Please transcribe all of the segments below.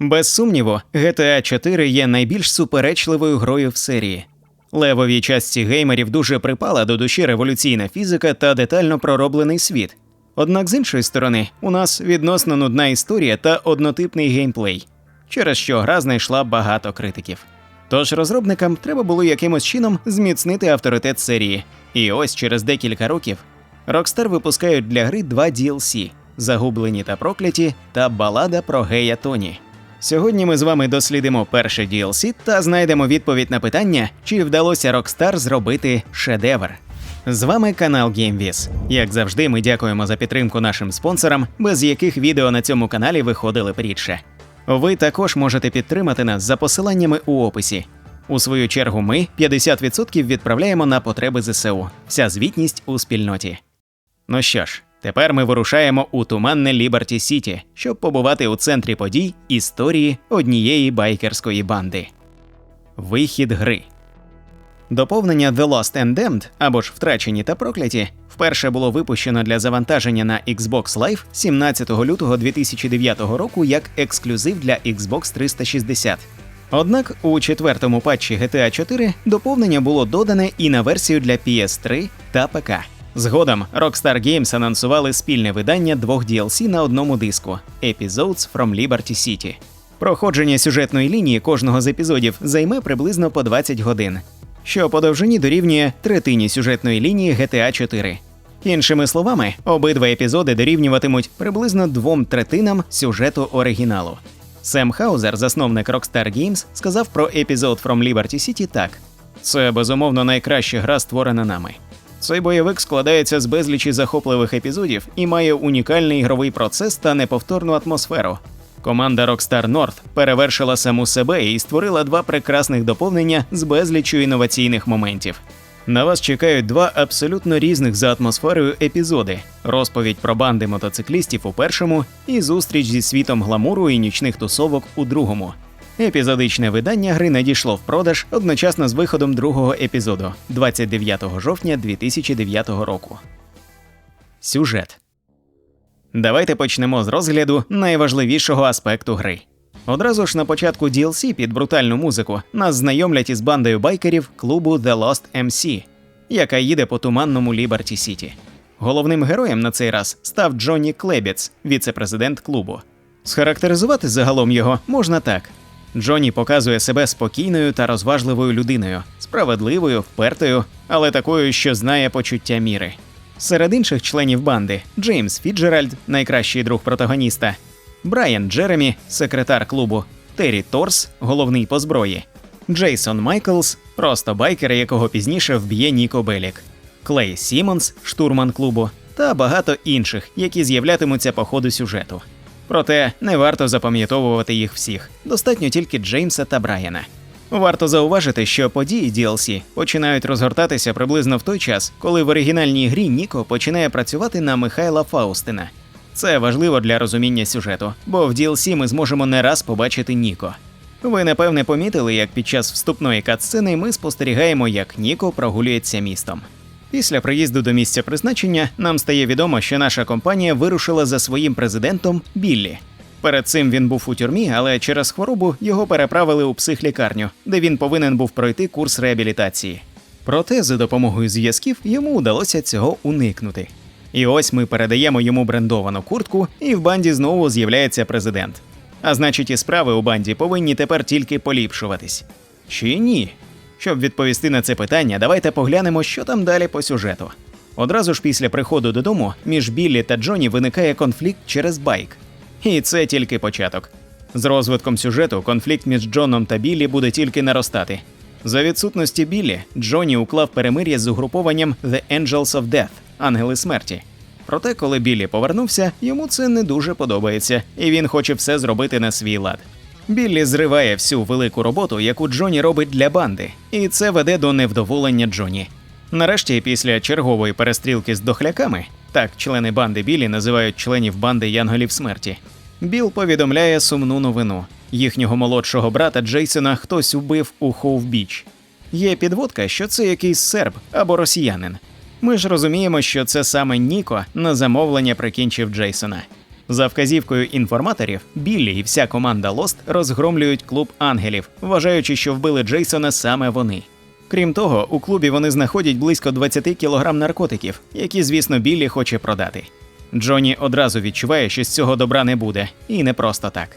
Без сумніву, GTA 4 є найбільш суперечливою грою в серії. Левовій частці геймерів дуже припала до душі революційна фізика та детально пророблений світ. Однак з іншої сторони, у нас відносно нудна історія та однотипний геймплей, через що гра знайшла багато критиків. Тож розробникам треба було якимось чином зміцнити авторитет серії. І ось через декілька років Rockstar випускають для гри два DLC Загублені та прокляті та балада про гея Тоні. Сьогодні ми з вами дослідимо перше DLC та знайдемо відповідь на питання, чи вдалося Rockstar зробити шедевр. З вами канал GameViz. Як завжди, ми дякуємо за підтримку нашим спонсорам, без яких відео на цьому каналі виходили б рідше. Ви також можете підтримати нас за посиланнями у описі. У свою чергу, ми 50% відправляємо на потреби ЗСУ. Вся звітність у спільноті. Ну що ж, тепер ми вирушаємо у туманне Ліберті Сіті, щоб побувати у центрі подій історії однієї байкерської банди. Вихід гри. Доповнення The Lost and Damned, або ж втрачені та прокляті, вперше було випущено для завантаження на Xbox Live 17 лютого 2009 року як ексклюзив для Xbox 360. Однак у четвертому патчі GTA 4 доповнення було додане і на версію для PS3 та ПК. Згодом Rockstar Games анонсували спільне видання двох DLC на одному диску Episodes from Liberty City. Проходження сюжетної лінії кожного з епізодів займе приблизно по 20 годин, що по довжині дорівнює третині сюжетної лінії GTA 4. Іншими словами, обидва епізоди дорівнюватимуть приблизно двом третинам сюжету оригіналу. Сем Хаузер, засновник Rockstar Games, сказав про епізод From Liberty City так: це безумовно найкраща гра, створена нами. Цей бойовик складається з безлічі захопливих епізодів і має унікальний ігровий процес та неповторну атмосферу. Команда Rockstar North перевершила саму себе і створила два прекрасних доповнення з безліччю інноваційних моментів. На вас чекають два абсолютно різних за атмосферою епізоди: розповідь про банди мотоциклістів у першому і зустріч зі світом гламуру і нічних тусовок у другому. Епізодичне видання гри надійшло в продаж одночасно з виходом другого епізоду 29 жовтня 2009 року. Сюжет Давайте почнемо з розгляду найважливішого аспекту гри. Одразу ж на початку DLC під брутальну музику нас знайомлять із бандою байкерів клубу The Lost MC, яка їде по туманному Ліберті Сіті. Головним героєм на цей раз став Джонні Клебіц, віце-президент клубу. Схарактеризувати загалом його можна так: Джонні показує себе спокійною та розважливою людиною, справедливою, впертою, але такою, що знає почуття міри. Серед інших членів банди Джеймс Фіджеральд, найкращий друг протагоніста, Брайан Джеремі, секретар клубу, Террі Торс, головний по зброї, Джейсон Майклс, просто байкер, якого пізніше вб'є Ніко Белік, Клей Сімонс, штурман клубу, та багато інших, які з'являтимуться по ходу сюжету. Проте не варто запам'ятовувати їх всіх, достатньо тільки Джеймса та Брайана. Варто зауважити, що події DLC починають розгортатися приблизно в той час, коли в оригінальній грі Ніко починає працювати на Михайла Фаустина. Це важливо для розуміння сюжету, бо в DLC ми зможемо не раз побачити Ніко. Ви напевне помітили, як під час вступної катсцени ми спостерігаємо, як Ніко прогулюється містом. Після приїзду до місця призначення нам стає відомо, що наша компанія вирушила за своїм президентом Біллі. Перед цим він був у тюрмі, але через хворобу його переправили у психлікарню, де він повинен був пройти курс реабілітації. Проте за допомогою зв'язків йому вдалося цього уникнути. І ось ми передаємо йому брендовану куртку, і в банді знову з'являється президент. А значить, і справи у банді повинні тепер тільки поліпшуватись. Чи ні? Щоб відповісти на це питання, давайте поглянемо, що там далі по сюжету. Одразу ж після приходу додому між Біллі та Джоні виникає конфлікт через байк. І це тільки початок. З розвитком сюжету конфлікт між Джоном та Біллі буде тільки наростати. За відсутності Біллі, Джоні уклав перемир'я з угрупованням The Angels of Death Ангели смерті. Проте, коли Біллі повернувся, йому це не дуже подобається, і він хоче все зробити на свій лад. Біллі зриває всю велику роботу, яку Джоні робить для банди, і це веде до невдоволення Джоні. Нарешті, після чергової перестрілки з дохляками, так члени банди Біллі називають членів банди Янголів смерті. Біл повідомляє сумну новину: їхнього молодшого брата Джейсона хтось убив у Хоув-Біч. Є підводка, що це якийсь серб або росіянин. Ми ж розуміємо, що це саме Ніко на замовлення прикінчив Джейсона. За вказівкою інформаторів, Біллі і вся команда Лост розгромлюють клуб ангелів, вважаючи, що вбили Джейсона саме вони. Крім того, у клубі вони знаходять близько 20 кілограм наркотиків, які, звісно, Біллі хоче продати. Джонні одразу відчуває, що з цього добра не буде, і не просто так.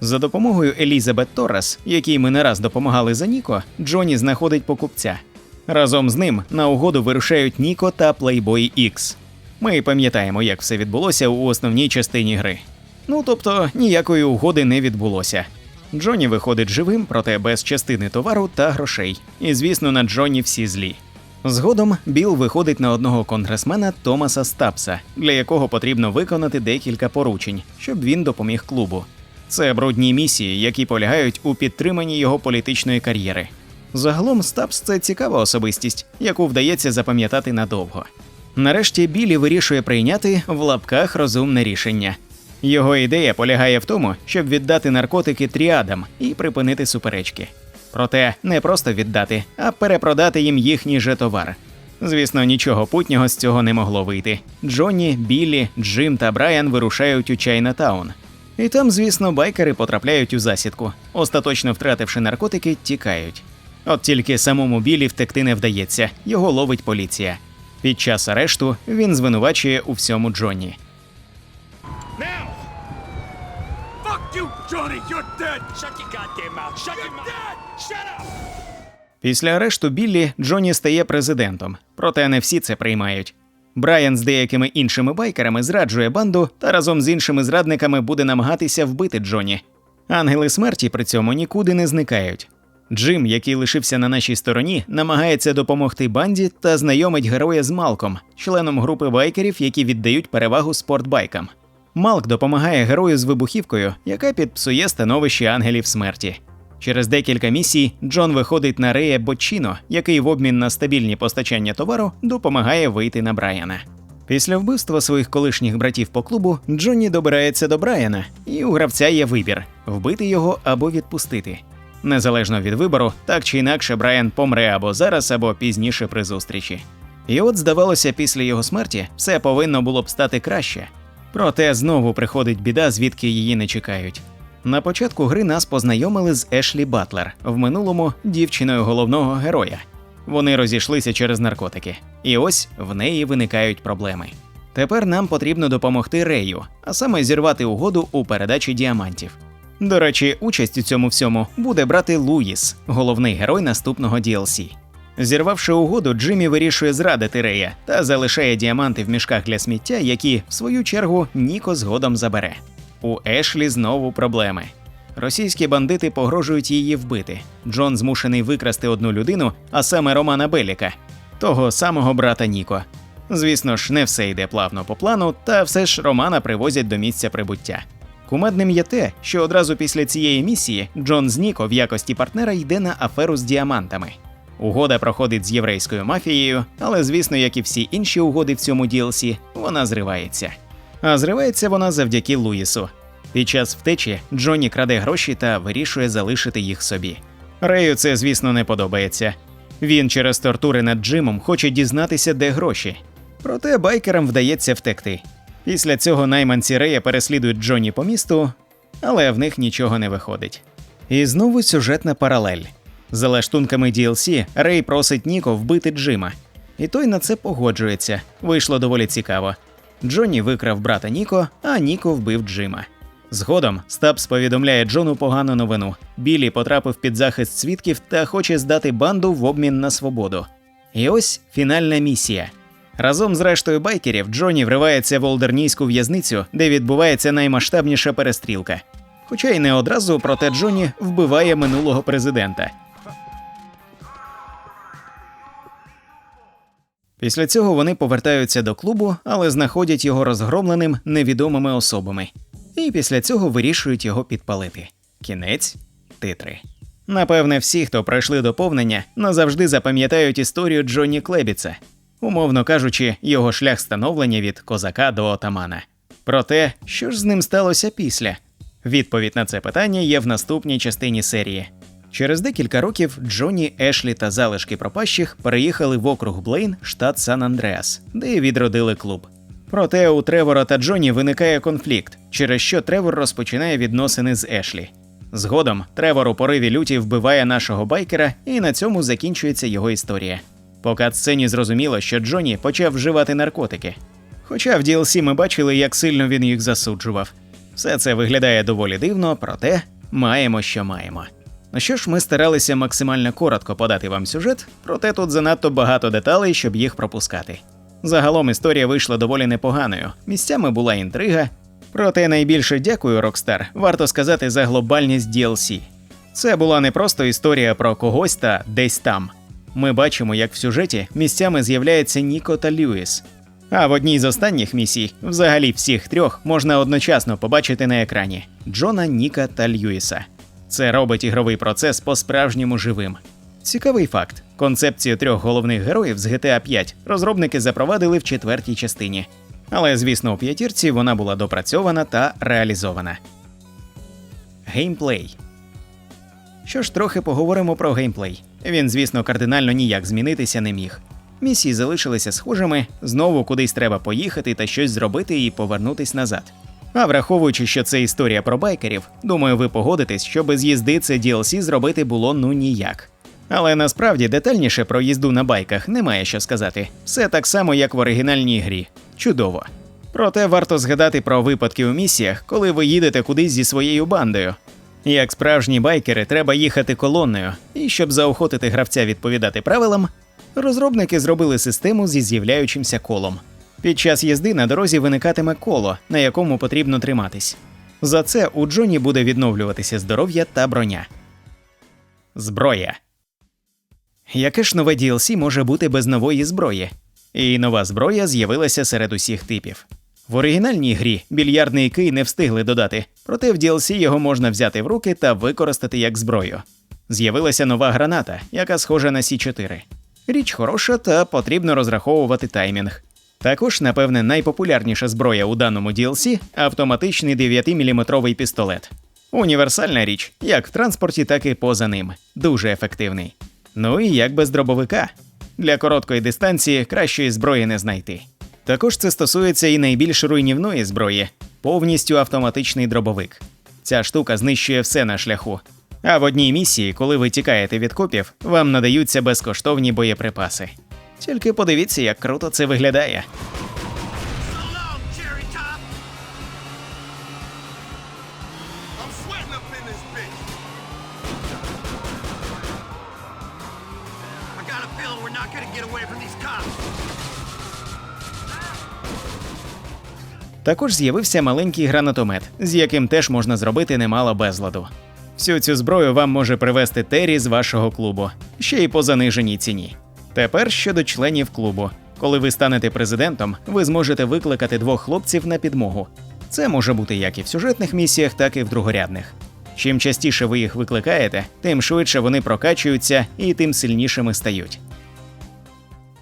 За допомогою Елізабет Торрес, якій ми не раз допомагали за Ніко, Джонні знаходить покупця. Разом з ним на угоду вирушають Ніко та Playboy X. Ми пам'ятаємо, як все відбулося у основній частині гри. Ну тобто ніякої угоди не відбулося. Джонні виходить живим, проте без частини товару та грошей. І звісно, на Джонні всі злі. Згодом Біл виходить на одного конгресмена Томаса Стапса, для якого потрібно виконати декілька поручень, щоб він допоміг клубу. Це брудні місії, які полягають у підтриманні його політичної кар'єри. Загалом Стапс це цікава особистість, яку вдається запам'ятати надовго. Нарешті Білі вирішує прийняти в лапках розумне рішення. Його ідея полягає в тому, щоб віддати наркотики тріадам і припинити суперечки. Проте не просто віддати, а перепродати їм їхній же товар. Звісно, нічого путнього з цього не могло вийти. Джонні, Біллі, Джим та Брайан вирушають у Чайнатаун. І там, звісно, байкери потрапляють у засідку. Остаточно втративши наркотики, тікають. От тільки самому Білі втекти не вдається, його ловить поліція. Під час арешту він звинувачує у всьому Джонні. Після арешту Біллі Джонні стає президентом, проте не всі це приймають. Брайан з деякими іншими байкерами зраджує банду та разом з іншими зрадниками буде намагатися вбити Джонні. Ангели смерті при цьому нікуди не зникають. Джим, який лишився на нашій стороні, намагається допомогти банді та знайомить героя з Малком, членом групи байкерів, які віддають перевагу спортбайкам. Малк допомагає герою з вибухівкою, яка підпсує становище ангелів смерті. Через декілька місій Джон виходить на Рея Бочіно, який в обмін на стабільні постачання товару допомагає вийти на Брайана. Після вбивства своїх колишніх братів по клубу Джонні добирається до Брайана, і у гравця є вибір вбити його або відпустити. Незалежно від вибору, так чи інакше Брайан помре або зараз, або пізніше при зустрічі. І от, здавалося, після його смерті все повинно було б стати краще. Проте знову приходить біда, звідки її не чекають. На початку гри нас познайомили з Ешлі Батлер, в минулому дівчиною головного героя. Вони розійшлися через наркотики, і ось в неї виникають проблеми. Тепер нам потрібно допомогти Рею, а саме зірвати угоду у передачі діамантів. До речі, участь у цьому всьому буде брати Луїс, головний герой наступного DLC. Зірвавши угоду, Джиммі вирішує зрадити Рея та залишає діаманти в мішках для сміття, які, в свою чергу, Ніко згодом забере. У Ешлі знову проблеми. Російські бандити погрожують її вбити. Джон змушений викрасти одну людину, а саме Романа Беліка, того самого брата Ніко. Звісно ж, не все йде плавно по плану, та все ж Романа привозять до місця прибуття. Кумедним є те, що одразу після цієї місії Джон з Ніко в якості партнера йде на аферу з діамантами. Угода проходить з єврейською мафією, але звісно, як і всі інші угоди в цьому DLC, вона зривається. А зривається вона завдяки Луїсу. Під час втечі Джонні краде гроші та вирішує залишити їх собі. Рею це, звісно, не подобається. Він через тортури над Джимом хоче дізнатися, де гроші. Проте байкерам вдається втекти. Після цього найманці Рея переслідують Джонні по місту, але в них нічого не виходить. І знову сюжетна паралель. За лаштунками DLC Рей просить Ніко вбити Джима. І той на це погоджується. Вийшло доволі цікаво. Джонні викрав брата Ніко, а Ніко вбив Джима. Згодом Стабс повідомляє Джону погану новину. Білі потрапив під захист свідків та хоче здати банду в обмін на свободу. І ось фінальна місія. Разом з рештою байкерів Джонні вривається в олдернійську в'язницю, де відбувається наймасштабніша перестрілка. Хоча й не одразу, проте Джонні вбиває минулого президента. Після цього вони повертаються до клубу, але знаходять його розгромленим невідомими особами. І після цього вирішують його підпалити. Кінець титри. Напевне, всі, хто пройшли доповнення, назавжди запам'ятають історію Джонні Клебіца, умовно кажучи, його шлях становлення від козака до отамана. Проте, що ж з ним сталося після? Відповідь на це питання є в наступній частині серії. Через декілька років Джонні, Ешлі та залишки пропащих переїхали в округ Блейн, штат Сан Андреас, де відродили клуб. Проте у Тревора та Джоні виникає конфлікт, через що Тревор розпочинає відносини з Ешлі. Згодом Тревор у пориві люті вбиває нашого байкера, і на цьому закінчується його історія. По кат-сцені зрозуміло, що Джоні почав вживати наркотики. Хоча в DLC ми бачили, як сильно він їх засуджував. Все це виглядає доволі дивно, проте маємо, що маємо. Ну що ж, ми старалися максимально коротко подати вам сюжет, проте тут занадто багато деталей, щоб їх пропускати. Загалом історія вийшла доволі непоганою. Місцями була інтрига. Проте найбільше дякую Rockstar, варто сказати за глобальність DLC. Це була не просто історія про когось та десь там. Ми бачимо, як в сюжеті місцями з'являється Ніко та Льюіс. А в одній з останніх місій, взагалі всіх трьох, можна одночасно побачити на екрані Джона, Ніка та Льюіса. Це робить ігровий процес по-справжньому живим. Цікавий факт: концепцію трьох головних героїв з GTA 5 розробники запровадили в четвертій частині. Але, звісно, у п'ятірці вона була допрацьована та реалізована. Геймплей. Що ж, трохи поговоримо про геймплей. Він, звісно, кардинально ніяк змінитися не міг. Місії залишилися схожими, знову кудись треба поїхати та щось зробити і повернутись назад. А враховуючи, що це історія про байкерів, думаю, ви погодитесь, що без їзди це DLC зробити було ну ніяк. Але насправді детальніше про їзду на байках немає що сказати. Все так само, як в оригінальній грі. Чудово. Проте варто згадати про випадки у місіях, коли ви їдете кудись зі своєю бандою. Як справжні байкери, треба їхати колонною, і щоб заохотити гравця відповідати правилам, розробники зробили систему зі з'являючимся колом. Під час їзди на дорозі виникатиме коло, на якому потрібно триматись. За це у Джоні буде відновлюватися здоров'я та броня. Зброя. Яке ж нове DLC може бути без нової зброї? І нова зброя з'явилася серед усіх типів. В оригінальній грі більярдний кий не встигли додати, проте в DLC його можна взяти в руки та використати як зброю. З'явилася нова граната, яка схожа на Сі4. Річ хороша, та потрібно розраховувати таймінг. Також, напевне, найпопулярніша зброя у даному DLC – автоматичний 9-мм пістолет. Універсальна річ, як в транспорті, так і поза ним. Дуже ефективний. Ну і як без дробовика. Для короткої дистанції кращої зброї не знайти. Також це стосується і найбільш руйнівної зброї повністю автоматичний дробовик. Ця штука знищує все на шляху. А в одній місії, коли ви тікаєте від копів, вам надаються безкоштовні боєприпаси. Тільки подивіться, як круто це виглядає. We're not gonna get away from these cops! Також з'явився маленький гранатомет, з яким теж можна зробити немало безладу. Всю цю зброю вам може привезти Террі з вашого клубу, ще й по заниженій ціні. Тепер щодо членів клубу. Коли ви станете президентом, ви зможете викликати двох хлопців на підмогу. Це може бути як і в сюжетних місіях, так і в другорядних. Чим частіше ви їх викликаєте, тим швидше вони прокачуються і тим сильнішими стають.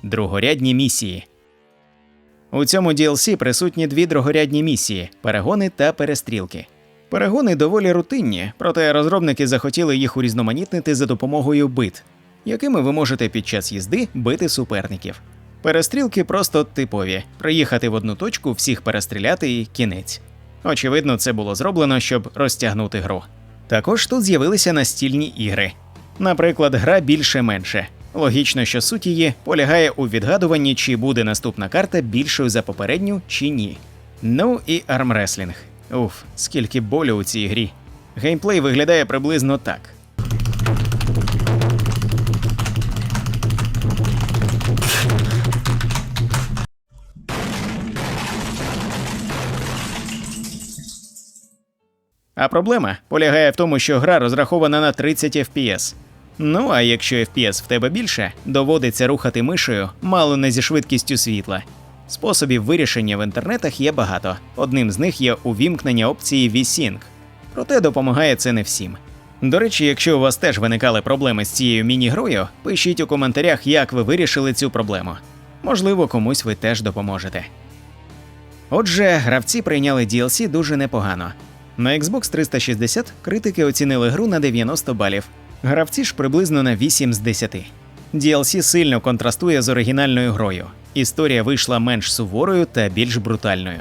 Другорядні місії. У цьому DLC присутні дві другорядні місії перегони та перестрілки. Перегони доволі рутинні, проте розробники захотіли їх урізноманітнити за допомогою бит, якими ви можете під час їзди бити суперників. Перестрілки просто типові: приїхати в одну точку, всіх перестріляти і кінець. Очевидно, це було зроблено, щоб розтягнути гру. Також тут з'явилися настільні ігри. Наприклад, гра більше-менше. Логічно, що суть її полягає у відгадуванні, чи буде наступна карта більшою за попередню, чи ні. Ну і армреслінг. Уф, скільки болю у цій грі. Геймплей виглядає приблизно так. А проблема полягає в тому, що гра розрахована на 30 FPS. Ну а якщо FPS в тебе більше, доводиться рухати мишею мало не зі швидкістю світла. Способів вирішення в інтернетах є багато. Одним з них є увімкнення опції VSync. Проте допомагає це не всім. До речі, якщо у вас теж виникали проблеми з цією міні-грою, пишіть у коментарях, як ви вирішили цю проблему. Можливо, комусь ви теж допоможете. Отже, гравці прийняли DLC дуже непогано. На Xbox 360 критики оцінили гру на 90 балів, гравці ж приблизно на 8 з 10. DLC сильно контрастує з оригінальною грою. історія вийшла менш суворою та більш брутальною.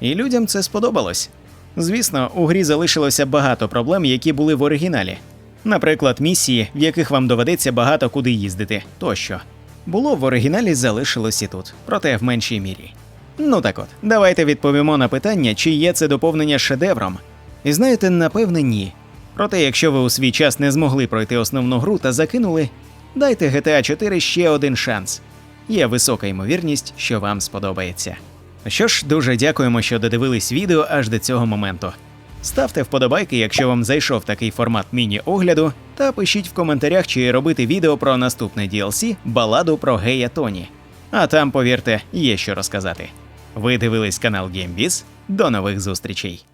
І людям це сподобалось. Звісно, у грі залишилося багато проблем, які були в оригіналі. Наприклад, місії, в яких вам доведеться багато куди їздити, тощо. Було в оригіналі, залишилось і тут, проте в меншій мірі. Ну так от, давайте відповімо на питання, чи є це доповнення шедевром. І знаєте, напевне, ні. Проте, якщо ви у свій час не змогли пройти основну гру та закинули, дайте GTA 4 ще один шанс. Є висока ймовірність, що вам сподобається. Що ж, дуже дякуємо, що додивились відео аж до цього моменту. Ставте вподобайки, якщо вам зайшов такий формат міні-огляду, та пишіть в коментарях, чи робити відео про наступне DLC баладу про гея Тоні. А там, повірте, є що розказати. Ви дивились канал GameBiz. До нових зустрічей!